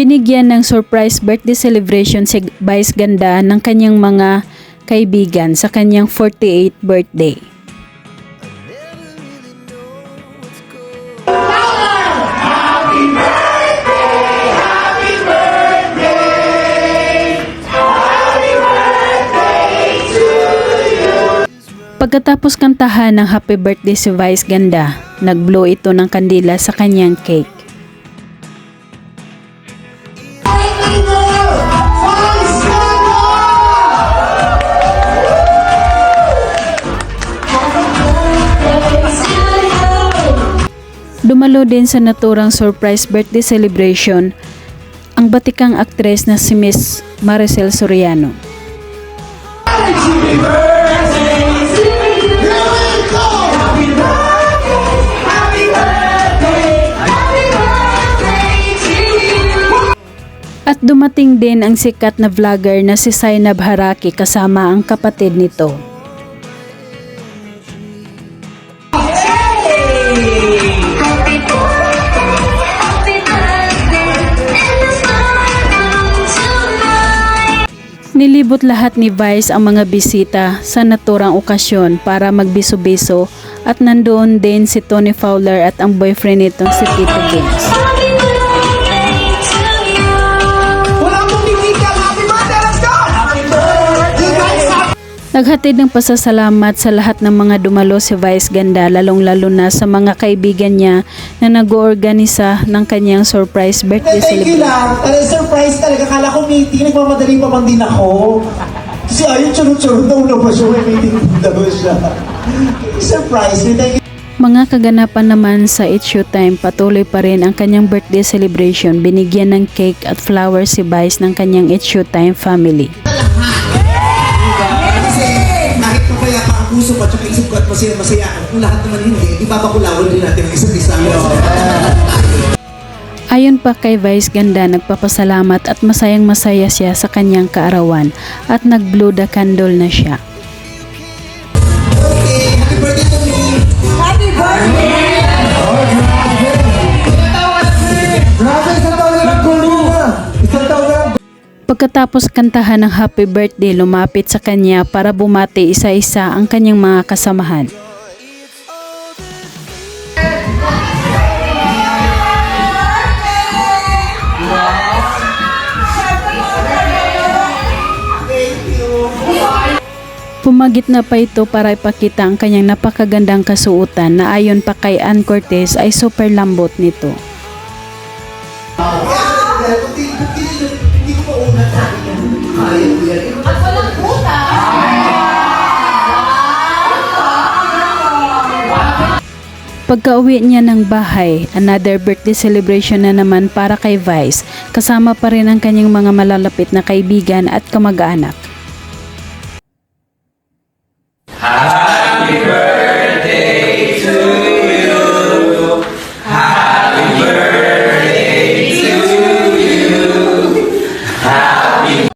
Binigyan ng surprise birthday celebration si Vice Ganda ng kanyang mga kaibigan sa kanyang 48th birthday. Pagkatapos kantahan ng happy birthday si Vice Ganda, nagblow ito ng kandila sa kanyang cake. Dumalo din sa naturang surprise birthday celebration ang batikang aktres na si Miss Maricel Soriano. At dumating din ang sikat na vlogger na si Zainab Haraki kasama ang kapatid nito. Nilibot lahat ni Vice ang mga bisita sa naturang okasyon para magbiso-biso at nandoon din si Tony Fowler at ang boyfriend nitong si Tito James. Naghatid ng pasasalamat sa lahat ng mga dumalo si Vice Ganda lalong-lalo na sa mga kaibigan niya na nag-oorganisa ng kanyang surprise birthday Thank you celebration. lang. Talagang surprise talaga. Kala ko meeting. Nagmamadali pa man din ako. Kasi ayun, churot-churot daw na ba siya? May meeting daw siya. Surprise me. Thank you. Mga kaganapan naman sa It's Showtime, patuloy pa rin ang kanyang birthday celebration. Binigyan ng cake at flowers si Vice ng kanyang It's Showtime family. Kasi puso ko at saka isip ko at masaya-masaya ako, kung lahat naman hindi, ipapakulawin din natin ang isa't isa. Ayon pa kay Vice Ganda, nagpapasalamat at masayang masaya siya sa kanyang kaarawan at nag-blow the candle na siya. Pagkatapos kantahan ng happy birthday, lumapit sa kanya para bumati isa-isa ang kanyang mga kasamahan. Pumagit na pa ito para ipakita ang kanyang napakagandang kasuotan na ayon pa kay Ann Cortez ay super lambot nito. Hindi ko pa una sa akin. Ayaw ko yan. Pagka-uwi niya ng bahay, another birthday celebration na naman para kay Vice, kasama pa rin ang kanyang mga malalapit na kaibigan at kamag-anak. Happy